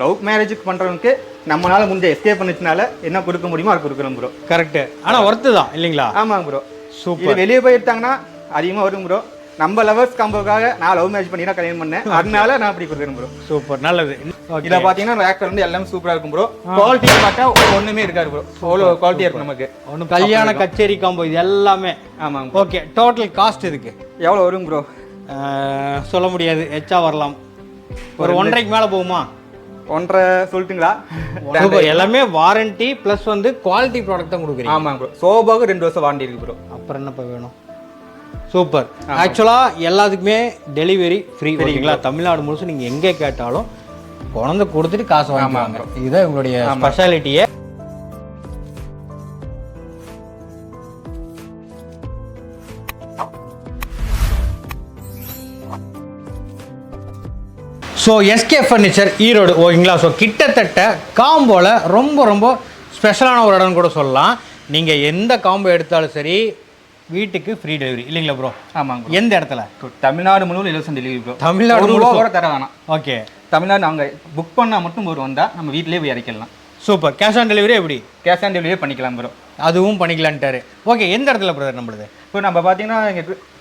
Love மேரேஜுக்கு பண்றவனுக்கு நம்மளால முடிஞ்ச எஸ்கேப் பண்ணிச்சனால என்ன கொடுக்க முடியுமோ அது கொடுக்கணும் ப்ரோ கரெக்ட் ஆனா ஒர்த்து தான் இல்லைங்களா? ஆமாங்க ப்ரோ. இது வெளியே போயிருந்தாங்கன்னா அதிகமா வரும் ப்ரோ நம்ம லவர்ஸ் காம்போக்காக நான் லவ் மேரேஜ் பண்ணி தான் கல்யாணம் பண்ணேன். அதனால நான் அப்படி கொடுக்குறேன் ப்ரோ சூப்பர் நல்லது. இதுல பாத்தீங்கன்னா ரேக்கர் வந்து எல்லாமே சூப்பரா இருக்கும் ப்ரோ குவாலிட்டி பார்த்தா ஒண்ணுமே இருக்காது ப்ரோ அவ்வளோ குவாலிட்டியா இருக்கும் நமக்கு. ஒன்றும் கல்யாண கச்சேரி காம்போ இது எல்லாமே. ஆமாங்க ஓகே டோட்டல் காஸ்ட் இதுக்கு எவ்வளோ வரும் ப்ரோ சொல்ல முடியாது. எச்சா வரலாம். ஒரு ஒன்றரைக்கு மேலே போகுமா? ஒன்றரை சொல்லட்டுங்களா. எல்லாமே வாரண்டி ப்ளஸ் வந்து குவாலிட்டி ப்ராடக்ட் தான் கொடுக்குறீங்க. ஆமாங்க ப்ரோ சோபாவுக்கு ரெண்டு வருஷம் வாரண்டி இருக்கு ப்ரோ அப்புறம் என்னப்பா வேணும்? சூப்பர் ஆக்சுவலாக எல்லாத்துக்குமே டெலிவரி ஃப்ரீ ஓகேங்களா தமிழ்நாடு முழுசும் நீங்கள் எங்கே கேட்டாலும் குழந்தை கொடுத்துட்டு காசு வாங்குவாங்க இதுதான் உங்களுடைய ஸ்பெஷாலிட்டியே ஸோ எஸ்கே ஃபர்னிச்சர் ஈரோடு ஓகேங்களா ஸோ கிட்டத்தட்ட காம்போவில் ரொம்ப ரொம்ப ஸ்பெஷலான ஒரு இடம்னு கூட சொல்லலாம். நீங்கள் எந்த காம்போ எடுத்தாலும் சரி வீட்டுக்கு ஃப்ரீ டெலிவரி இல்லைங்களா ப்ரோ ஆமாங்க bro. எந்த இடத்துல? தமிழ்நாடு முழுவதும் இலவசம் டெலிவரி ப்ரோ தமிழ்நாடு. கூட தர வேணாம் ஓகே தமிழ்நாடு நாங்க புக் பண்ணா மட்டும் ஒரு வந்தா நம்ம வீட்டிலேயே போய் இறக்கிடலாம் சூப்பர் கேஷ் ஆன் டெலிவரி எப்படி? கேஷ் ஆன் டெலிவரியே பண்ணிக்கலாம் ப்ரோ அதுவும் பண்ணிக்கலான்ட்டாரு ஓகே எந்த இடத்துல பிரதர் நம்மளுது? இப்போ நம்ம பார்த்தீங்கன்னா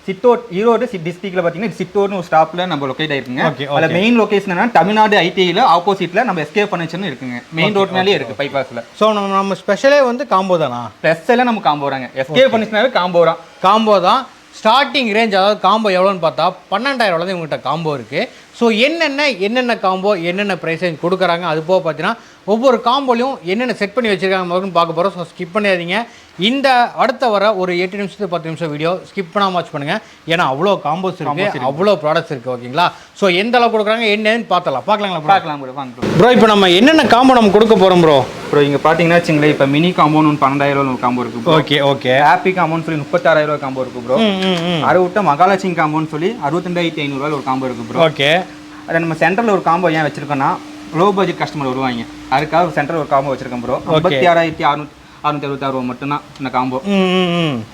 சித்தோட் ஈரோடு டிஸ்ட்ரிக்ட்ல பார்த்தீங்கன்னா சித்தோட்னு ஒரு ஸ்டாப்ல நம்ம லொக்கேட் ஆயிருக்குங்க. அதில் மெயின் லொகேஷன் என்ன தமிழ்நாடு ஐடிஐல ஆப்போசிட்ல நம்ம எஸ்கே ஃபர்னிச்சர்னு இருக்குங்க. மெயின் ரோட் மேலேயே இருக்கு பைபாஸ்ல ஸோ நம்ம நம்ம ஸ்பெஷலே வந்து காம்போ தானா? ப்ளஸ் எல்லாம் நம்ம காம்போ வராங்க எஸ்கே ஃபர்னிச்சர்னாவே காம்போ வரும் காம்போ தான். ஸ்டார்டிங் ரேஞ்ச் அதாவது காம்போ எவ்வளோன்னு பார்த்தா பன்னெண்டாயிரம் தான் உங்கள்கிட்ட காம்போ இருக்குது ஸோ என்னென்ன என்னென்ன காம்போ என்னென்ன ப்ரைஸ் ரேஞ்ச் கொடுக்குறாங்க? அது போக பார்த்தீங்கன்னா ஒவ்வொரு காம்போலையும் என்னென்ன செட் பண்ணி வச்சிருக்காங்க முதல்ல பார்க்க போகிறோம் ஸோ ஸ்கிப் பண்ணிடாதீங்க. இந்த அடுத்த வர ஒரு எட்டு நிமிஷத்துக்கு பத்து நிமிஷம் வீடியோ ஸ்கிப் பண்ணாம வாட்ச் பண்ணுங்கள் ஏன்னா அவ்வளோ காம்போஸ் இருக்குது அவ்வளோ ப்ராடக்ட்ஸ் இருக்குது ஓகேங்களா ஸோ எந்த அளவு கொடுக்குறாங்க என்னன்னு பார்த்தலாம் பார்க்கலாங்களா ப்ரோ பார்க்கலாம் ப்ரோ வாங்க ப்ரோ இப்போ நம்ம என்னென்ன காம்போ நம்ம கொடுக்க போகிறோம் ப்ரோ ப்ரோ இங்க பார்த்தீங்கன்னா வச்சுங்களேன் இப்போ மினி காம்போன்னு ஒன்று பன்னெண்டாயிரம் காம்போ இருக்கு ஓகே ஓகே ஹாப்பி காம்போன்னு சொல்லி முப்பத்தாறாயிரம் ரூபா காம்போ இருக்கு ப்ரோ அதை விட்ட மகாலட்சுமி காம்போன்னு சொல்லி அறுபத்தெண்டாயிரத்தி ஐநூறுரூவா ஒரு காம்போ இருக்கு ப்ரோ ஓகே அதை நம்ம சென்டரில் ஒரு காம்போ ஏன் வச்சிருக்கோம்னா லோ பட்ஜெட் கஸ்டமர் வருவாங்க. அதுக்காக ஒரு சென்டரில் ஒரு காம்போ வச்சிருக்கோம் ப்ரோ ஐம்பத்தி ஆறாயிரத்தி அறுநூத்தி அறுநூத்தி அறுபத்தாறு மட்டும்தான் இந்த காம்போ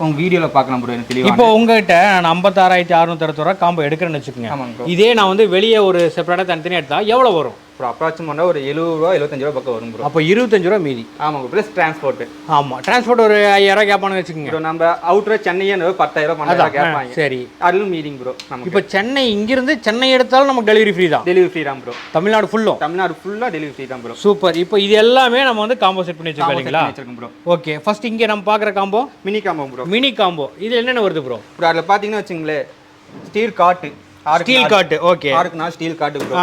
உங்க வீடியோவில் பார்க்கலாம் ப்ரோ எனக்கு தெளிவாக இப்போ உங்ககிட்ட நான் ஐம்பத்தாறாயிரத்தி அறுநூத்தி அறுபது ரூபா காம்போ எடுக்கிறேன்னு வச்சுக்கோங்க. இதே நான் வந்து வெளியே ஒரு செப்பரேட்டாக தனித்தனியாக எடுத்தா எவ்வளோ வரும்? ப்ரோ அப்ராக்சிமேட்டாக ஒரு எழுபது ரூபா எழுபத்தஞ்சு ரூபா பக்கம் வரும் ப்ரோ அப்போ இருபத்தஞ்சு ரூபா மீதி. ஆமாங்க ப்ளஸ் டிரான்ஸ்போர்ட் ஆமாம் டிரான்ஸ்போர்ட் ஒரு ஐயாயிரம் கேட்பானு வச்சுக்கோங்க. ப்ரோ நம்ம அவுட்ரு சென்னையே பத்தாயிரம் பன்னெண்டாயிரம் கேட்பாங்க சரி. அதுலும் மீதிங் ப்ரோ நமக்கு. இப்போ சென்னை இங்கிருந்து சென்னை எடுத்தாலும் நமக்கு டெலிவரி ஃப்ரீ தான். டெலிவரி ஃப்ரீ தான் ப்ரோ தமிழ்நாடு ஃபுல்லும் தமிழ்நாடு ஃபுல்லாக டெலிவரி ஃப்ரீ தான் ப்ரோ சூப்பர் இப்போ இது எல்லாமே நம்ம வந்து காம்போ செட் பண்ணி வச்சிருக்கோம் ப்ரோ ஓகே ஃபர்ஸ்ட் இங்கே நம்ம பார்க்குற combo mini combo bro mini combo இது என்னென்ன வருது ப்ரோ ப்ரோ அதில் பார்த்தீங்கன்னா வச்சுங்களேன் steel cot steel cot okay ஆறுக்கு நாள் ஸ்டீல் காட்டு ப்ரோ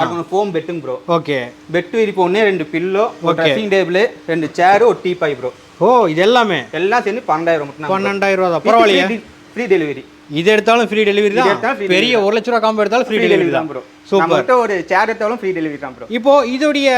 அதுக்கு ஃபோம் பெட்டுங்க ப்ரோ ஓகே பெட்டு விரிப்பு ஒன்று ரெண்டு பில்லோ ஒரு. ட்ரெஸ்ஸிங் டேபிள் ரெண்டு சேரு ஒரு டீ பாய் ப்ரோ ஓ இது எல்லாமே எல்லாம் சேர்ந்து பன்னெண்டாயிரம் மட்டும் பன்னெண்டாயிரம் ரூபா தான். பரவாயில்லையே. ஃப்ரீ டெலிவரி இது எடுத்தாலும் ஃப்ரீ டெலிவரி தான். பெரிய ஒரு லட்ச ரூபா காம்போ எடுத்தாலும் ஃப்ரீ டெலிவரி தான். ப்ரோ. நம்மகிட்ட ஒரு சேர் எடுத்தாலும் ஃப்ரீ டெலிவரி தான் ப்ரோ இப்போ இதோடைய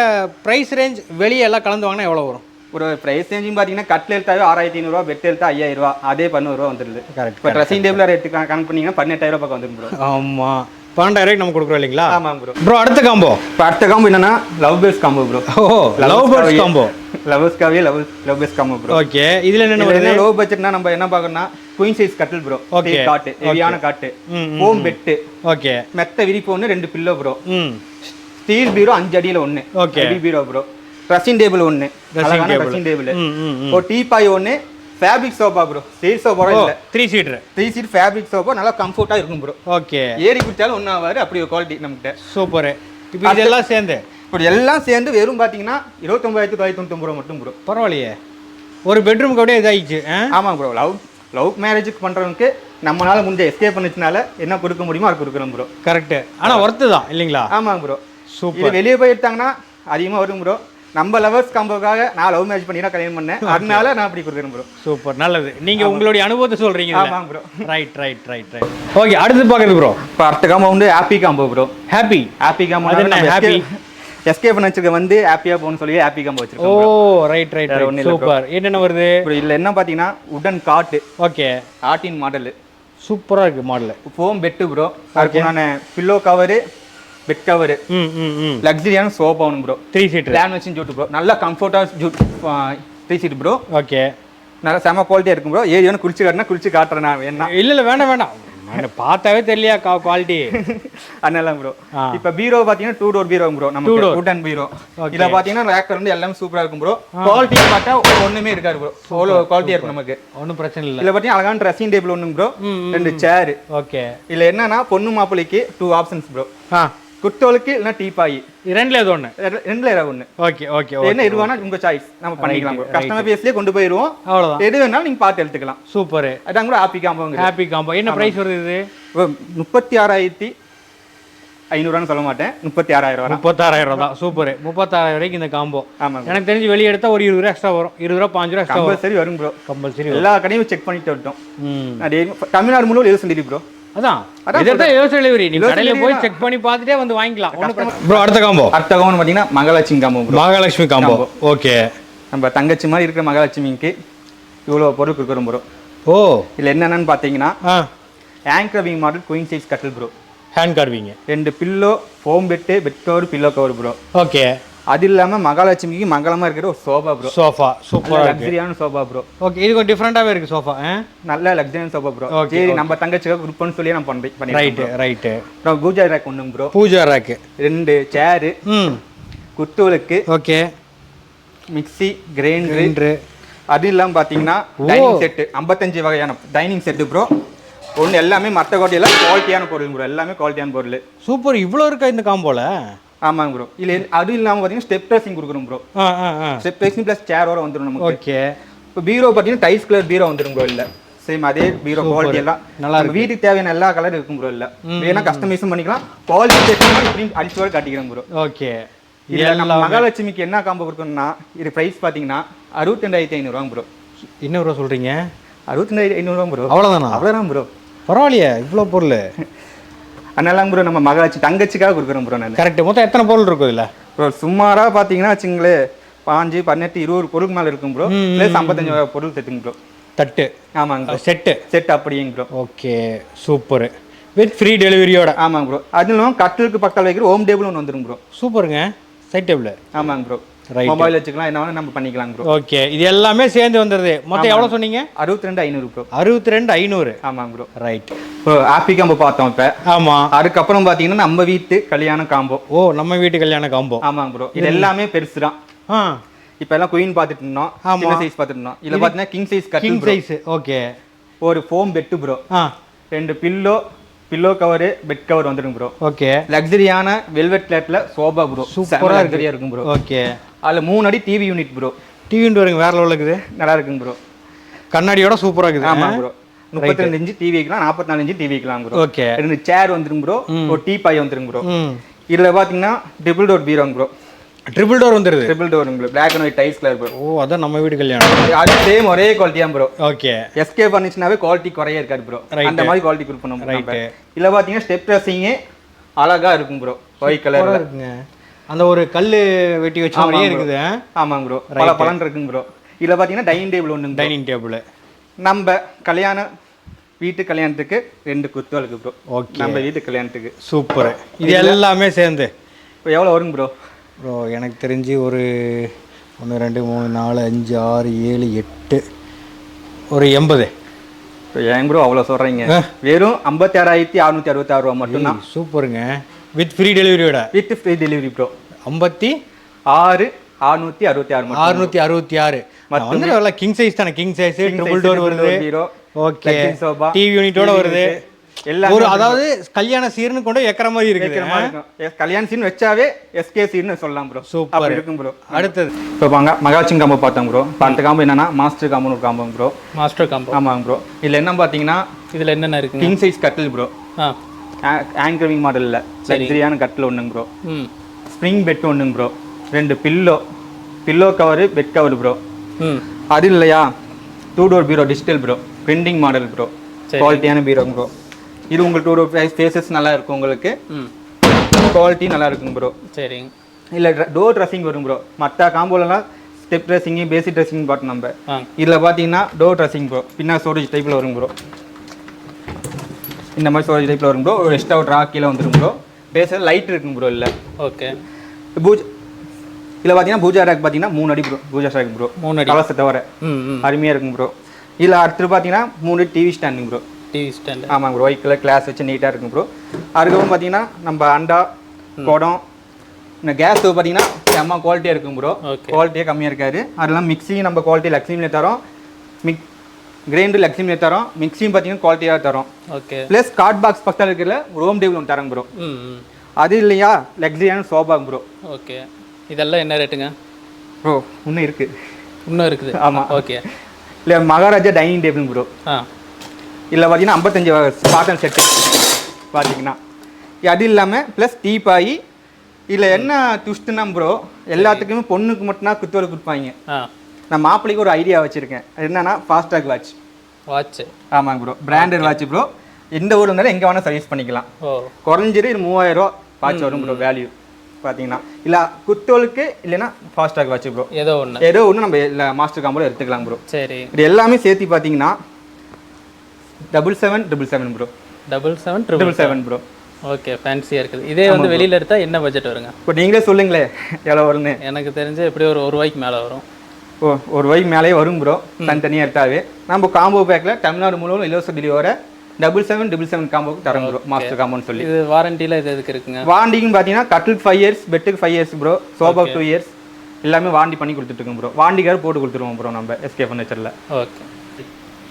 பிரைஸ் ரேஞ்ச் வெளியே எல்லாம் கலந்து வாங்கினா எவ்வளோ வரும்? ஒரு ப்ரைஸ் ரேஞ்சும் பார்த்தீங்கன்னா கட்டில் எடுத்தாவே ஆறாயிரத்தி ஐநூறுரூவா பெட் எடுத்தா ஐயாயிரம் ரூபா அதே பதினோரு ரூபா வந்துருது. கரெக்ட் இப்போ ட்ரெஸ்ஸிங் டேபிள் ரேட்டு கணக்கு பண்ணீங்கன்னா பன்னெட்டாயிரம் ரூபா பக்கம் வந்துடும் ப்ரோ ஆமாம் பன்னெண்டாயிரம் நம்ம கொடுக்குறோம் இல்லைங்களா? ஆமாம் ப்ரோ ப்ரோ அடுத்த காம்போ இப்போ அடுத்த காம்போ என்னன்னா love base combo bro oh love birds combo லவ்ஸ்க்காவே love love base combo bro okay இதில் என்ன லோ பட்ஜெட்னா நம்ம என்ன பார்க்கணும்னா குயின் சைஸ் கட்டில் ப்ரோ Okay. காட்டு ஹெவியான காட்டு. ஹோம் பெட்டு ஓகே மெத்த விரிப்பு ஒன்று ரெண்டு பில்லோ ப்ரோ ம். ஸ்டீல் பீரோ அஞ்சு அடியில ஒன்று. Heavy bureau bro dressing table ஒன்று table. Dressing table teapoy ஒன்று fabric sofa bro steel sofa oh இல்லை three seater three seat fabric sofa நல்லா கம்ஃபர்ட்டாக இருக்கும் ப்ரோ ஓகே. ஏறி குடிச்சாலும் ஒன்றும் ஆகாது அப்படி ஒரு குவாலிட்டி நம்மகிட்ட. சூப்பரு. இப்போ இதெல்லாம் சேர்ந்து? இப்படி எல்லாம் சேர்ந்து வெறும் பார்த்தீங்கன்னா இருபத்தொம்பதாயிரத்தி தொள்ளாயிரத்தி தொண்ணூத்தொம்பது ரூபா மட்டும் ப்ரோ பரவாயில்லையே. ஒரு பெட்ரூமுக்கு அப்படியே இதாகிடுச்சு ஆமாம் ப்ரோ லவ் லவ் மேரேஜுக்கு பண்ணுறவனுக்கு நம்மளால முடிஞ்ச எஸ்கேப் பண்ணிச்சனால என்ன கொடுக்க முடியுமோ அது கொடுக்குறோம் ப்ரோ கரெக்டு ஆனால் ஒர்த்து தான் இல்லைங்களா? ஆமாங்க ப்ரோ சூப்பர். வெளியே போயிருந்தாங்கன்னா அதிகமாக வரும் ப்ரோ நம்ம லவர்ஸ் காம்போக்காக நான் லவ் மேரேஜ் பண்ணி கல்யாணம் பண்ணேன். அதனால நான் அப்படி கொடுக்குறேன் ப்ரோ சூப்பர் நல்லது. நீங்கள் உங்களுடைய அனுபவத்தை சொல்கிறீங்க ஆமாங்க bro right right right right okay அடுத்து பார்க்குறது ப்ரோ இப்போ அடுத்த காம்போ வந்து happy combo bro happy happy combo happy? Escape பண்ண வச்சிருக்க வந்து ஹாப்பியாக போகணும்னு சொல்லி ஹாப்பி காம்போ ஓ வச்சிருக்கோம் right right right bro. Super என்னென்ன வருது? ப்ரோ இதில் என்ன பார்த்தீங்கன்னா உடன் காட்டு ஓகே ஆட்டின் மாடலு சூப்பராக இருக்குது மாடலு ஃபோம் பெட்டு ப்ரோ அதுக்குண்டான பில்லோ கவரு பெட் கவரு லக்ஸரியான சோஃபா ஒன்று ப்ரோ த்ரீ சீட்ரு பிளான் வச்சு ஜூட்டு ப்ரோ நல்லா கம்ஃபர்ட்டாக jute three seat bro okay நல்லா செம குவாலிட்டியாக இருக்கும் ப்ரோ ஏரியான குளிச்சு காட்டினா குளிச்சு காட்டுறேன் நான் வேணா. இல்லை இல்லை வேண்டாம் எனக்கு பார்த்தாவே தெரியலையா குவாலிட்டி அதனால ப்ரோ. இப்போ பீரோ பார்த்தீங்கன்னா டூ டோர் பீரோ ப்ரோ நம்ம. வுடன் பீரோ. இதில் பார்த்தீங்கன்னா ரேக்கர் வந்து எல்லாமே சூப்பராக இருக்கும் ப்ரோ குவாலிட்டி பார்த்தா ஒன்றுமே இருக்காது ப்ரோ அவ்வளோ குவாலிட்டியாக இருக்கும் நமக்கு. ஒன்றும் பிரச்சனை இல்லை. இதில் பார்த்தீங்கன்னா அழகான ட்ரெஸ்ஸிங் டேபிள் ஒன்றுங்க ப்ரோ ரெண்டு சேர் ஓகே இதில் என்னன்னா பொண்ணு மாப்பிள்ளைக்கு டூ ஆப்ஷன்ஸ் ப்ரோ ஆ. குத்தோலுக்கு இல்லைன்னா டீப்பாயி. ரெண்டுல ஏதோ ஒன்று ரெண்டுல ஏதாவது ஒன்று ஓகே ஓகே என்ன எது வேணா உங்க சாய்ஸ் நம்ம பண்ணிக்கலாம் கஸ்டமர் பேஸ்லேயே கொண்டு போயிடுவோம் அவ்வளோதான் எது வேணாலும் நீங்கள் பார்த்து எடுத்துக்கலாம். சூப்பரு அதான் கூட ஹாப்பி காம்போங்க ஹாப்பி காம்போ என்ன ப்ரைஸ் வருது இது? முப்பத்தி ஆறாயிரத்தி ஐநூறுவான்னு சொல்ல மாட்டேன். முப்பத்தி ஆறாயிரம் வரும் முப்பத்தாறாயிரம் ரூபா தான். சூப்பர் முப்பத்தாறாயிரம் வரைக்கும் இந்த காம்போ ஆமாங்க எனக்கு தெரிஞ்சு வெளியே எடுத்தா ஒரு இருபது ரூபா எக்ஸ்ட்ரா வரும். இருபது ரூபா பாஞ்சு ரூபா எக்ஸ்ட்ரா வரும். கம்பல்சரி வரும் ப்ரோ கம்பல்சரி எல்லா கடையும் செக் பண்ணிட்டு விட்டோம் நான் தமிழ்நாடு முழு எழுத சொல்லி ப்ரோ அதான். அதான் இதை தான் யோசனை டெலிவரி நீ யோசனை கடையில போய் செக் பண்ணி பார்த்துட்டே வந்து வாங்கிக்கலாம். ப்ரோ அடுத்த காம்போ. அடுத்த கவனம் பார்த்தீங்கன்னா Mahalakshmi combo bro. Mahalakshmi combo. Okay. நம்ம தங்கச்சி மாதிரி இருக்கிற மகாலட்சுமிக்கு இவ்வளோ பொருள் கொடுக்குறோம் ப்ரோ. ஓ. இதில் என்னென்னு பார்த்தீங்கன்னா ஆங்கர் மாடல் குயின் சைஸ் கட்டில் ப்ரோ. ஹேண்ட் கார்விங்க ரெண்டு pillow foam bed bed cover pillow cover bro. Okay. அது இல்லாமல் மகாலட்சுமிக்கு மங்களமாக இருக்கிற ஒரு சோபா ப்ரோ சோஃபா இருக்கு. லக்ஸரியான சோபா ப்ரோ ஓகே இது கொஞ்சம் டிஃப்ரெண்ட்டாகவே இருக்கு சோஃபா நல்ல லக்ஸரியான சோபா ப்ரோ சரி நம்ம தங்கச்சிக்காக குரூப்னு சொல்லி நான் பண்ணி ரைட்டு பண்ணிருக்கேன் ரைட்டு அப்புறம் பூஜா ரேக் ஒன்றுங்க ப்ரோ பூஜா ரேக்கு ரெண்டு சேரு ம். குத்துவிளக்கு ஓகே மிக்ஸி கிரைண்டரு ரெண்டு அது இல்லாமல் பார்த்தீங்கன்னா டைனிங் செட்டு ஐம்பத்தஞ்சு வகையான டைனிங் செட்டு ப்ரோ ஒன்று எல்லாமே மற்ற கோட்டையெல்லாம் குவாலிட்டியான பொருள் ப்ரோ எல்லாமே குவாலிட்டியான பொருள். சூப்பர் இவ்வளோ இருக்கா இந்த காம்போல ஆமாங்க ப்ரோ இல்லை அது இல்லாமல் பார்த்தீங்கன்னா ஸ்டெப் ட்ரெஸ்ஸிங் கொடுக்குறோம் ப்ரோ ஸ்டெப் ட்ரெஸ்ஸிங் ப்ளஸ் சேரோட வந்துடும் நமக்கு. ஓகே இப்போ பீரோ பார்த்தீங்கன்னா டைஸ் கலர் பீரோ வந்துடும் ப்ரோ இல்லை. சேம் அதே பீரோ குவாலிட்டி எல்லாம். நல்லா வீட்டுக்கு தேவையான எல்லா கலர் இருக்கும் ப்ரோ இல்லை. வேணா கஸ்டமைஸும் பண்ணிக்கலாம். குவாலிட்டி இப்படி அடிச்சு வர காட்டிக்கிறோம் ப்ரோ ஓகே இதில் நம்ம மகாலட்சுமிக்கு என்ன காம்போ கொடுக்கணும்னா இது ப்ரைஸ் பார்த்தீங்கன்னா அறுபத்தி ரெண்டாயிரத்தி ஐநூறுவாங்க ப்ரோ என்ன ப்ரோ சொல்கிறீங்க அறுபத்தி ரெண்டாயிரத்தி ஐநூறுவா ப்ரோ அவ்வளோதானா அவ்வளோதான் ப்ரோ பரவாயில்லையே இவ்வளோ பொருள். அதனால ப்ரோ நம்ம மகாலட்சுமி தங்கச்சிக்காக கொடுக்குறோம் ப்ரோ நான். கரெக்ட் மொத்தம் எத்தனை பொருள் இருக்கும் இதில்? ப்ரோ சுமாராக பார்த்தீங்கன்னா வச்சுங்களேன் பாஞ்சு பதினெட்டு இருபது பொருளுக்கு மேலே இருக்கும் ப்ரோ ப்ளஸ் ஐம்பத்தஞ்சு பொருள் செட்டுங்க ப்ரோ தட்டு. ஆமாங்க ப்ரோ செட்டு செட் அப்படிங்க bro okay super with free டெலிவரியோட ஆமாங்க ப்ரோ அது இல்லாமல் கட்டிலுக்கு பக்கத்தில் வைக்கிற ஹோம் டேபிள் ஒன்று வந்துடும் ப்ரோ சூப்பருங்க சைட் டேபிள் ஆமாங்க ப்ரோ. மொபைல் வச்சுக்கலாம் என்ன நம்ம பண்ணிக்கலாம் ப்ரோ ஓகே இது எல்லாமே சேர்ந்து வந்துடுது மொத்தம் எவ்வளோ சொன்னீங்க? அறுபத்தி ரெண்டு ஐநூறு ப்ரோ அறுபத்தி ரெண்டு ஐநூறு. ஆமாங்க ப்ரோ ரைட் இப்போ ஆப்பி காம்போ பார்த்தோம் இப்போ. ஆமாம் அதுக்கப்புறம் பார்த்தீங்கன்னா நம்ம வீட்டு கல்யாண காம்போ. ஓ நம்ம வீட்டு கல்யாண காம்போ. ஆமாங்க ப்ரோ இது எல்லாமே பெருசு தான் ஆ. இப்போ எல்லாம் குயின் பார்த்துட்டு இருந்தோம். சின்ன சைஸ் பார்த்துட்டு இருந்தோம். இதில் பார்த்தீங்கன்னா king size king size okay ஒரு ஃபோம் பெட்டு ப்ரோ ஆ. ரெண்டு pillow pillow cover bed cover வந்துடும் ப்ரோ ஓகே லக்ஸரியான வெல்வெட் கிளாத்ல சோபா ப்ரோ சூப்பரா இருக்கு. லக்ஸரியா இருக்கும் ப்ரோ ஓகே அதில் மூணு அடி டிவி யூனிட் ப்ரோ டிவின்னு வருங்க வேற லெவலில் இருக்குது. நல்லா இருக்குங்க ப்ரோ கண்ணாடியோட சூப்பராக இருக்குது. ஆமா ப்ரோ முப்பத்தி ரெண்டு இன்ச்சு டிவி வைக்கலாம் நாற்பத்தி நாலு இன்ச்சு டிவி வைக்கலாம் ப்ரோ ஓகே ரெண்டு சேர் வந்துரும் ப்ரோ ஒரு டீ பாய் வந்துரும் ப்ரோ இதில் பார்த்தீங்கன்னா ட்ரிபிள் டோர் பீரோங்க ப்ரோ ட்ரிபிள் டோர் வந்துடுது triple டோருங்க bro black and white dice colour bro oh அதான் நம்ம வீட்டு கல்யாணம். அது சேம் ஒரே குவாலிட்டியா ப்ரோ ஓகே எஸ்கே பண்ணிச்சுனாவே குவாலிட்டி குறைய இருக்காது ப்ரோ. அந்த மாதிரி குவாலிட்டி கொடுப்போம் Right. நம்ம. இதில் பார்த்தீங்கன்னா ஸ்டெப் ட்ரெஸ்ஸிங்கே அழகா இருக்கும் ப்ரோ ஒயிட் கலர் இருக்குங்க. அந்த ஒரு கல் வெட்டி வச்ச மாதிரியே இருக்குது. ஆமாங்க ப்ரோ பல பலன் இருக்குங்க ப்ரோ இதில் பார்த்தீங்கன்னா டைனிங் டேபிள் ஒன்றுங்க டைனிங் டேபிள் நம்ம கல்யாண வீட்டு கல்யாணத்துக்கு ரெண்டு குத்துவலுக்கு ப்ரோ ஓகே நம்ம வீட்டு கல்யாணத்துக்கு. சூப்பர் இது எல்லாமே சேர்ந்து. இப்போ எவ்வளோ வருங்க ப்ரோ ப்ரோ எனக்கு தெரிஞ்சு ஒரு ஒன்று ரெண்டு மூணு நாலு அஞ்சு ஆறு ஏழு எட்டு ஒரு எண்பது. இப்போ ஏன் ப்ரோ அவ்வளோ சொல்கிறீங்க. வெறும் ஐம்பத்தாறாயிரத்தி அறுநூத்தி அறுபத்தாறு ரூபா மட்டும்தான். சூப்பருங்க வித் ஃப்ரீ டெலிவரியோட வித் ஃப்ரீ டெலிவரி ப்ரோ ஐம்பத்தி ஆறு அறுநூத்தி அறுபத்தி ஆறு அறுநூத்தி அறுபத்தி ஆறு. வந்து எல்லாம் கிங் சைஸ் தானே கிங் சைஸ் ட்ரிபிள் டோர் வருது. ஓகே சோபா டிவி யூனிட்டோட வருது. எல்லாம் ஒரு அதாவது கல்யாண சீர்னு கொண்டு வைக்கிற மாதிரி எஸ் கல்யாண சீன் வச்சாவே எஸ்கே சீன்னு சொல்லலாம் ப்ரோ. அப்படி இருக்கும் ப்ரோ அடுத்தது. இப்போ வாங்க மகாலட்சுமி காம்போ பார்த்தோம் ப்ரோ அடுத்த காம்போ என்னன்னா மாஸ்டர் காம்போன்னு ஒரு காம்போ ப்ரோ மாஸ்டர் காம்போ. ஆமாங்க ப்ரோ இதில் என்ன பார்த்தீங்கன்னா இதில் என்னென்ன இருக்குங்க? கிங் சைஸ் கட்டில் ப்ரோ ஆ. ஆங்கரிங் மாடலில் லக்ஸரியான கட்டில் ஒன்றுங்க ப்ரோ ம். ஸ்ப்ரிங் பெட் ஒன்றுங்க ப்ரோ ரெண்டு pillow pillow cover bed cover bro ம். அது இல்லையா? Two door bureau digital bro printing model bro குவாலிட்டியான பீரோ ப்ரோ இது உங்களுக்கு டூ டோர் ஃபேஸஸ் நல்லா இருக்கும் உங்களுக்கு. குவாலிட்டி நல்லா இருக்குங்க ப்ரோ சரிங்க இல்லை டோர் ட்ரெஸ்ஸிங் வரும் ப்ரோ மற்ற காம்போலலாம் ஸ்டெப் ட்ரெஸ்ஸிங்கு பேசிக் ட்ரெஸ்ஸிங் பார்த்தோம் நம்ம. இதில் பார்த்தீங்கன்னா டோர் ட்ரெஸ்ஸிங் ப்ரோ பின்னா ஸ்டோரேஜ் டைப்பில் வரும் ப்ரோ இந்த மாதிரி ஸ்டோரேஜ் டைப்பில் வரும் ப்ரோ ஒரு எக்ஸ்ட்ரா ஒரு ரா கீழே வந்துடும் ப்ரோ பேச லைட் இருக்குங்க ப்ரோ இல்லை. ஓகே பூஜ் இதில் பார்த்தீங்கன்னா பூஜா ரேக் பார்த்தீங்கன்னா மூணு அடி ப்ரோ பூஜா ரேக் ப்ரோ மூணு அடி. கலசத்தை தவிர. அருமையாக இருக்கும் ப்ரோ இதில் அடுத்து பார்த்தீங்கன்னா மூணு TV standing bro TV stand ஆமாங்க ப்ரோ ஒயிட் கலர் கிளாஸ் வச்சு நீட்டாக இருக்கும் ப்ரோ அதுக்கப்புறம் பார்த்தீங்கன்னா நம்ம அண்டா குடம் இந்த கேஸ் ஸ்டவ் பார்த்தீங்கன்னா செம்ம குவாலிட்டியாக இருக்கும் ப்ரோ ஓகே குவாலிட்டியே கம்மியாக இருக்காது. அதெல்லாம் மிக்ஸி நம்ம குவாலிட்டி லக்ஷ்மியில் தரோம். மிக் கிரைண்டர் லக்ஷ்மியில் தரோம். மிக்ஸியும் பார்த்தீங்கன்னா குவாலிட்டியாக தரோம். ஓகே ப்ளஸ் கார்ட் பாக்ஸ் பக்கத்தில் இருக்கிற ரூம் டேபிள் ஒன்று தரேங்க ப்ரோ அது இல்லையா? லக்ஸரியான சோபாங்க ப்ரோ ஓகே இதெல்லாம் என்ன ரேட்டுங்க ப்ரோ இன்னும் இருக்குது இன்னும் இருக்குது? ஆமா. ஓகே இல்லை மகாராஜா டைனிங் டேபிள் ப்ரோ ஆ. இல்லை பார்த்தீங்கன்னா ஐம்பத்தஞ்சு பாத்திரம் செட்டு பார்த்தீங்கன்னா அது இல்லாமல் ப்ளஸ் டீப்பாயி இதில் என்ன ட்விஸ்ட்டுனா ப்ரோ எல்லாத்துக்குமே பொண்ணுக்கு மட்டும்தான் குத்துவல் கொடுப்பாங்க. நான் மாப்பிள்ளைக்கு ஒரு ஐடியா வச்சுருக்கேன். என்னன்னா ஃபாஸ்டாக் வாட்ச் வாட்ச்சு ஆமாங்க ப்ரோ பிராண்டட் வாட்ச் ப்ரோ எந்த ஊரில் இருந்தாலும் எங்கே வேணால் சர்வீஸ் பண்ணிக்கலாம். ஓ. குறைஞ்சது இது மூவாயிரம் ரூபா வாட்ச் வரும் ப்ரோ வேல்யூ பார்த்தீங்கன்னா இல்லை குத்தோலுக்கு இல்லைன்னா ஃபாஸ்டாக் வாட்ச் ப்ரோ ஏதோ ஒன்று ஏதோ ஒன்று நம்ம இல்லை மாஸ்டர் காம்போல எடுத்துக்கலாம் ப்ரோ சரி. இது எல்லாமே சேர்த்து பார்த்தீங்கன்னா double seven double seven bro double seven triple seven bro okay ஃபேன்சியாக இருக்குது. இதே வந்து வெளியில் எடுத்தால் என்ன பட்ஜெட் வருங்க? இப்போ நீங்களே சொல்லுங்களே எவ்வளோ வரும்னு. எனக்கு தெரிஞ்சு எப்படி ஒரு ஒரு ரூபாய்க்கு மேலே வரும். ஓ ஒரு ரூபாய்க்கு மேலேயே வரும் ப்ரோ தனித்தனியாக எடுத்தாவே. நம்ம காம்போ பேக்கில் தமிழ்நாடு முழுவதும் இலவச delivery double seven double seven காம்போக்கு தரோம் ப்ரோ மாஸ்டர் காம்போன்னு சொல்லி. இது வாரண்டியில் இது எதுக்கு இருக்குங்க? வாண்டின்னு பார்த்தீங்கன்னா கட்டிலுக்கு ஃபைவ் இயர்ஸ் பெட்டுக்கு five years bro sofa two years எல்லாமே வாண்டி பண்ணி கொடுத்துட்ருக்கோம் ப்ரோ வாண்டிக்கார் போட்டு கொடுத்துருவோம் ப்ரோ நம்ம SK ஃபர்னிச்சரில் okay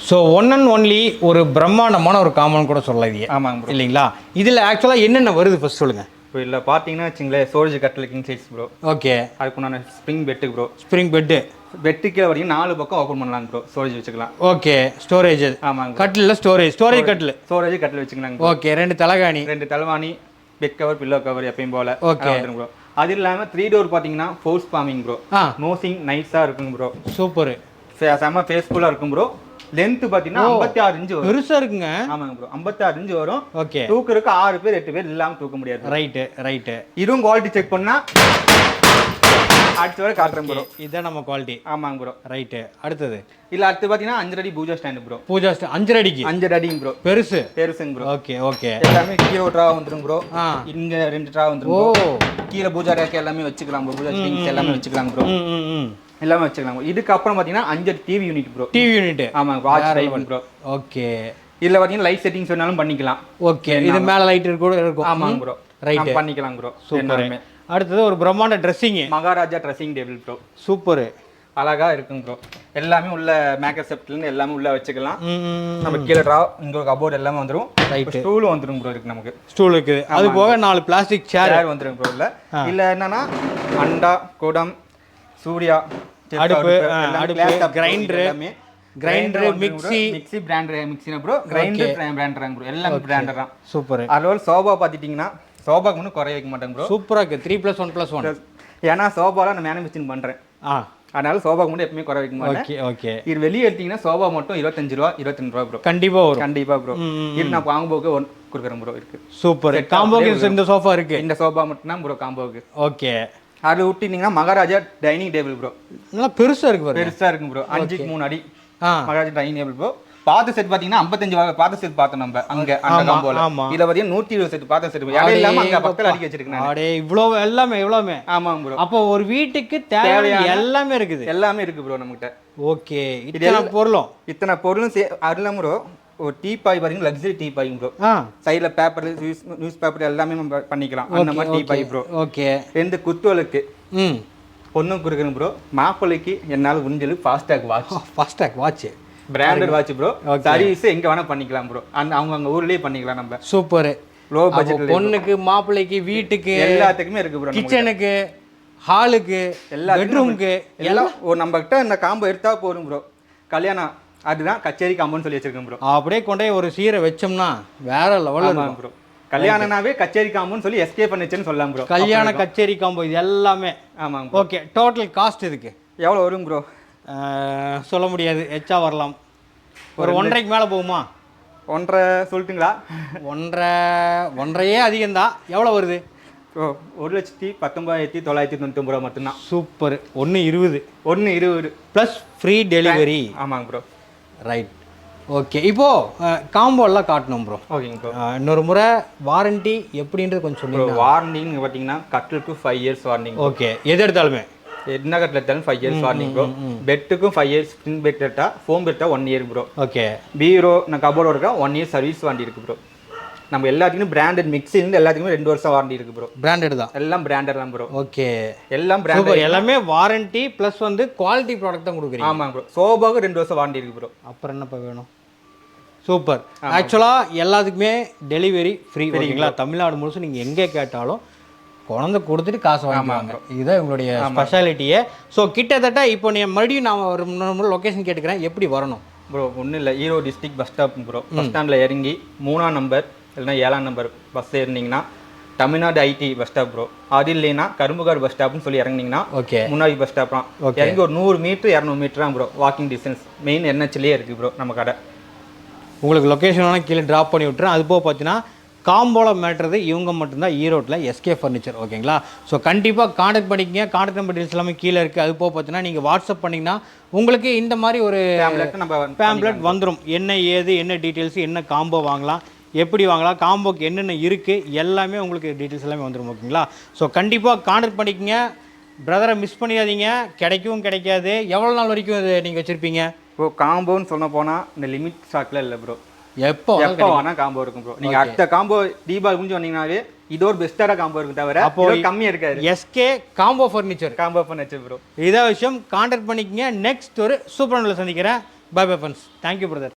so one and only ஒரு பிரம்மாண்டமான ஒரு காமன் கூட சொல்லலாம் இது ஆமாங்க ப்ரோ இல்லைங்களா? இதில் ஆக்சுவலாக என்னென்ன வருது ஃபர்ஸ்ட் சொல்லுங்கள் இப்போ இல்லை பார்த்தீங்கன்னா வச்சுங்களேன் ஸ்டோரேஜ் கட்டில் கிங் சைஸ் ப்ரோ ஓகே அதுக்குண்டான ஸ்ப்ரிங் பெட்டுக்கு ப்ரோ ஸ்ப்ரிங் பெட்டு பெட்டுக்கு வரைக்கும் நாலு பக்கம் ஓப்பன் பண்ணலாம் ப்ரோ ஸ்டோரேஜ் வச்சுக்கலாம். ஓகே ஸ்டோரேஜ் ஆமாங்க. கட்டில் ஸ்டோரேஜ் ஸ்டோரேஜ் கட்டில். ஸ்டோரேஜ் கட்டில் வச்சுக்கலாம் bro. ஓகே ரெண்டு தலகாணி. ரெண்டு தலவாணி பெட் கவர் பில்லோ கவர் எப்பயும் போல. Okay. ப்ரோ அது இல்லாமல் த்ரீ டோர் பார்த்தீங்கன்னா ஃபோர்ஸ் ஃபார்மிங் ப்ரோ நோசிங் நைஸாக இருக்குங்க ப்ரோ சூப்பரு செம்ம ஃபேஸ்ஃபுல்லாக இருக்கும் ப்ரோ லென்த் பார்த்தீங்கன்னா ஐம்பத்தி ஆறு இன்ச்சு வரும். பெருசாக இருக்குங்க. ஆமாங்க ப்ரோ ஐம்பத்தி ஆறு இன்ச்சு வரும். ஓகே தூக்குறதுக்கு ஆறு பேர் எட்டு பேர் இல்லாமல் தூக்க முடியாது ரைட்டு ரைட்டு இதுவும் குவாலிட்டி செக் பண்ணா அடுத்த வரை காட்டுறேன் ப்ரோ இதுதான் நம்ம குவாலிட்டி ஆமாங்க ப்ரோ ரைட்டு அடுத்தது. இல்ல அடுத்து பார்த்தீங்கன்னா அஞ்சு அடி பூஜா ஸ்டாண்டு ப்ரோ பூஜா ஸ்ட- அஞ்சரை அடிக்கு? அஞ்சு அடிங்க ப்ரோ பெருசு? பெருசுங்க ப்ரோ ஓகே ஓகே எல்லாமே கீழே ட்ரா வந்துரும் ப்ரோ இங்க ரெண்டு ட்ரா ஓ வந்துரும் bro. கீழே பூஜா ரேக் எல்லாமே வச்சுக்கலாம் ப்ரோ பூஜா திங்ஸ் எல்லாமே வச்சுக்கலாம் ப்ரோ எல்லாமே வச்சுக்கலாம். bro. இதுக்கு அப்புறம் பார்த்தீங்கன்னா அஞ்சு TV unit bro TV unit ஆமாங்க வாட்ச் டைப் ப்ரோ ஓகே இதுல பார்த்தீங்கன்னா லைட் செட்டிங்ஸ் வேணாலும் பண்ணிக்கலாம். ஓகே இது மேலே லைட் கூட இருக்கும். ஆமாங்க ப்ரோ. ரைட் பண்ணிக்கலாம் ப்ரோ சூப்பர். அடுத்தது ஒரு பிரம்மாண்ட dressing Maharaja dressing table bro super. அழகா இருக்குங்க ப்ரோ எல்லாமே உள்ள மேக்கப் செப்ட்லேருந்து எல்லாமே உள்ள வச்சுக்கலாம். நம்ம கீழே ட்ரா இங்க கபோர்ட் எல்லாமே வந்துரும். Right. ஸ்டூலும் வந்துரும் ப்ரோ இருக்கு நமக்கு. ஸ்டூல் இருக்குது. அது போக நாலு பிளாஸ்டிக் சேர் வந்துரும் ப்ரோ இல்ல இல்ல என்னன்னா அண்டா குடம் சூர்யா அடுப்பு, அடுப்பு, grinder, grinder, mixie. Mixie brand mixie bro grinder brand bro எல்லாமே பிராண்டர் தான். சூப்பர் அதோட சோபா பார்த்துட்டிங்கன்னா சோபாக்கு ஒன்றும் குறைய வைக்க மாட்டேங்க ப்ரோ சூப்பராக இருக்குது three plus one plus one ஏன்னா சோபாலாம் நான் மேனுஃபேக்சரிங் பண்றேன். ஆ. அதனால சோபாக்கு மட்டும் எப்பவுமே குறை வைக்க மாட்டேன். ஓகே ஓகே இது வெளியே எடுத்தீங்கன்னா சோபா மட்டும் இருபத்தஞ்சு ரூபா இருபத்தஞ்சு ரூபா ப்ரோ கண்டிப்பாக வரும். கண்டிப்பா ப்ரோ இது நான் வாங்கும்போது ஒன் கொடுக்குறேன் ப்ரோ இருக்கு. சூப்பர் காம்போக்கு இந்த சோஃபா இருக்கு. இந்த சோபா மட்டும் தான் ப்ரோ காம்போவுக்கு ஓகே அது விட்டீங்கன்னா மகாராஜா டைனிங் டேபிள் ப்ரோ நல்லா பெருசாக இருக்கு பாருங்க. பெருசா இருக்கும் ப்ரோ அஞ்சுக்கு மூணு அடி. மகாராஜா டைனிங் டேபிள் ப்ரோ பாத்த செட் பாத்தீங்கன்னா ஐம்பத்தஞ்சு பாத்த செட் பார்த்தோம் நம்ம அங்க அந்த ஆமா, காம்போல ஆமா. இதுல பாத்தீங்கன்னா நூத்தி இருபது செட் பாத்த செட் இடம் இல்லாம அங்க பக்கத்துல அடிக்க வச்சிருக்கேன். அடே இவ்வளோ எல்லாமே எவ்வளோமே ஆமாங்க ப்ரோ அப்போ ஒரு வீட்டுக்கு தேவையான எல்லாமே இருக்குது. எல்லாமே இருக்கு ப்ரோ நம்மகிட்ட. ஓகே இத்தனை பொருளும். இத்தனை பொருளும் இல்லாம ப்ரோ ஒரு டீ பாய் பாத்தீங்கன்னா லக்ஸரி டீ பாய் ப்ரோ சைடில் பேப்பர் நியூஸ் நியூஸ் பேப்பர் எல்லாமே நம்ம பண்ணிக்கலாம். அந்த மாதிரி டீ பாய் ப்ரோ ஓகே ரெண்டு குத்துவலுக்கு ம். பொண்ணுக்கு கொடுக்குறேன் ப்ரோ மாப்பிள்ளைக்கு என்னால் முடிஞ்சது Fastrack watch Fastrack watch branded watch bro. Service எங்க வேணா பண்ணிக்கலாம் ப்ரோ அந்த அவங்க அங்க ஊர்லயே பண்ணிக்கலாம் நம்ம. சூப்பர் லோ பட்ஜெட்ல பொண்ணுக்கு மாப்பிள்ளைக்கு வீட்டுக்கு எல்லாத்துக்குமே இருக்கு ப்ரோ கிச்சனுக்கு ஹாலுக்கு எல்லாத்துக்கும் பெட்ரூமுக்கு எல்லாம் ஒரு நம்ம கிட்ட இந்த காம்போ எடுத்தா போதும் ப்ரோ கல்யாணம் அதுதான் கச்சேரி காம்போன்னு சொல்லி வச்சிருக்கேன் ப்ரோ அப்படியே கொண்டு ஒரு சீரை வச்சோம்னா வேற லெவலில் ஆமாம் ப்ரோ கல்யாணம்னாவே கச்சேரி காம்போன்னு சொல்லி எஸ்கே பண்ணிச்சுன்னு சொல்லலாம் ப்ரோ கல்யாண கச்சேரி காம்போ இது எல்லாமே. ஆமாங்க ப்ரோ ஓகே டோட்டல் காஸ்ட் இதுக்கு? எவ்வளோ வரும் ப்ரோ சொல்ல முடியாது. எச்சா வரலாம். ஒரு ஒன்றரைக்கு மேலே போகுமா? ஒன்றரை சொல்லட்டுங்களா? ஒன்றரை ஒன்றரையே அதிகம்தான். எவ்வளோ வருது? ப்ரோ ஒரு லட்சத்தி பத்தொன்பதாயிரத்தி தொள்ளாயிரத்தி தொண்ணூத்தொம்பது ரூபா மட்டும்தான். சூப்பர். ஒன்று இருபது. ஒன்று இருபது. ப்ளஸ் ஃப்ரீ டெலிவரி ஆமாங்க ப்ரோ ரைட் ஓகே இப்போது காம்போ எல்லாம் காட்டணும் ப்ரோ ஓகேங்க ப்ரோ இன்னொரு முறை வாரண்டி எப்படின்றது கொஞ்சம் ப்ரோ சொல்லுங்க. வாரண்டிங் பார்த்தீங்கன்னா கட்டிலுக்கு ஃபைவ் இயர்ஸ் வாரண்டிங் ஓகே எது எடுத்தாலுமே. என்ன கட்டில் எடுத்தாலும் ஃபைவ் இயர்ஸ் வாரண்டி ப்ரோ பெட்டுக்கும் ஃபைவ் இயர்ஸ் ஸ்ப்ரிங் பெட் எடுத்தா ஃபோம் பெட்டா ஒன் இயர் ப்ரோ ஓகே பீரோ நான் கபோர்டு இருக்கா ஒன் இயர் சர்வீஸ் வாரண்டி இருக்கு ப்ரோ நம்ம எல்லாத்துக்குமே பிராண்டட் மிக்ஸிலேருந்து எல்லாத்துக்குமே ரெண்டு வருஷம் வாரண்டி இருக்கு ப்ரோ பிராண்டட் தான். எல்லாம் பிராண்டட் தான் ப்ரோ ஓகே எல்லாம் பிராண்டட் எல்லாமே வாரண்டி ப்ளஸ் வந்து குவாலிட்டி ப்ராடக்ட் தான் கொடுக்குறீங்க. ஆமாங்க ப்ரோ சோபாவுக்கு ரெண்டு வருஷம் வாரண்டி இருக்கு ப்ரோ அப்புறம் என்னப்பா வேணும்? சூப்பர் ஆக்சுவலாக எல்லாத்துக்குமே டெலிவரி ஃப்ரீ ஓகேங்களா? தமிழ்நாடு முழுசும் நீங்கள் எங்கே கேட்டாலும் குழந்தை கொடுத்துட்டு காசு வாங்குவாங்க இதுதான் இவங்களுடைய ஸ்பெஷாலிட்டியே ஸோ கிட்டத்தட்ட இப்போ நீ மறுபடியும் நான் ஒரு லொக்கேஷன் கேட்டுக்கிறேன். எப்படி வரணும்? ப்ரோ ஒன்றும் இல்லை. Erode district bus stop bro bus ஸ்டாண்டில் இறங்கி மூணாம் நம்பர் இல்லைன்னா ஏழாம் number bus ஏறினீங்கன்னா Tamil Nadu IT bus stop bro அது இல்லைன்னா கரும்புகார் பஸ் ஸ்டாப்னு சொல்லி இறங்குனீங்கன்னா ஓகே முன்னாடி பஸ் ஸ்டாப் தான். இறங்கி ஒரு நூறு மீட்டர் இரநூறு மீட்டர் தான் ப்ரோ வாக்கிங் டிஸ்டன்ஸ் மெயின் என்ஹெச்லேயே இருக்குது ப்ரோ நம்ம கடை. உங்களுக்கு லொக்கேஷன் வேணால் கீழே ட்ராப் பண்ணி விட்டுறேன். அது போக பார்த்தீங்கன்னா காம்போல மேட்டுறது இவங்க மட்டும்தான் ஈரோட்டில் எஸ்கே ஃபர்னிச்சர் ஓகேங்களா ஸோ கண்டிப்பாக காண்டாக்ட் பண்ணிக்கங்க. காண்டாக்ட் நம்பர் டீல்ஸ் எல்லாமே கீழே இருக்குது அது போக பார்த்தீங்கன்னா நீங்கள் வாட்ஸ்அப் பண்ணிங்கன்னா உங்களுக்கு இந்த மாதிரி ஒரு நம்ம பேம்ப்ளெட் வந்துடும் என்ன ஏது என்ன டீட்டெயில்ஸ் என்ன காம்போ வாங்கலாம். எப்படி வாங்கலாம் காம்போக்கு என்னென்ன இருக்குது எல்லாமே உங்களுக்கு டீட்டெயில்ஸ் எல்லாமே வந்துடும் ஓகேங்களா ஸோ கண்டிப்பாக காண்டாக்ட் பண்ணிக்கங்க. பிரதரை மிஸ் பண்ணிடாதீங்க. கிடைக்கவும் கிடைக்காது. எவ்வளோ நாள் வரைக்கும் இது நீங்கள் வச்சுருப்பீங்க? இப்போ காம்போன்னு சொல்ல போனால் இந்த லிமிட் ஸ்டாக்ல இல்லை ப்ரோ எப்போ எப்போ வேணா காம்போ இருக்கும் ப்ரோ நீங்க அடுத்த காம்போ தீபாவளி முடிஞ்சு வந்தீங்கன்னாவே இது ஒரு பெஸ்ட்டான காம்போ இருக்கும் தவிர அப்போ அப்போ கம்மியா இருக்காது. எஸ்கே காம்போ ஃபர்னிச்சர் காம்போ வச்சு ப்ரோ இதான் விஷயம். காண்டாக்ட் பண்ணிக்கங்க. நெக்ஸ்ட் ஒரு சூப்பர் சந்திக்கிறேன். Bye bye friends thank you brother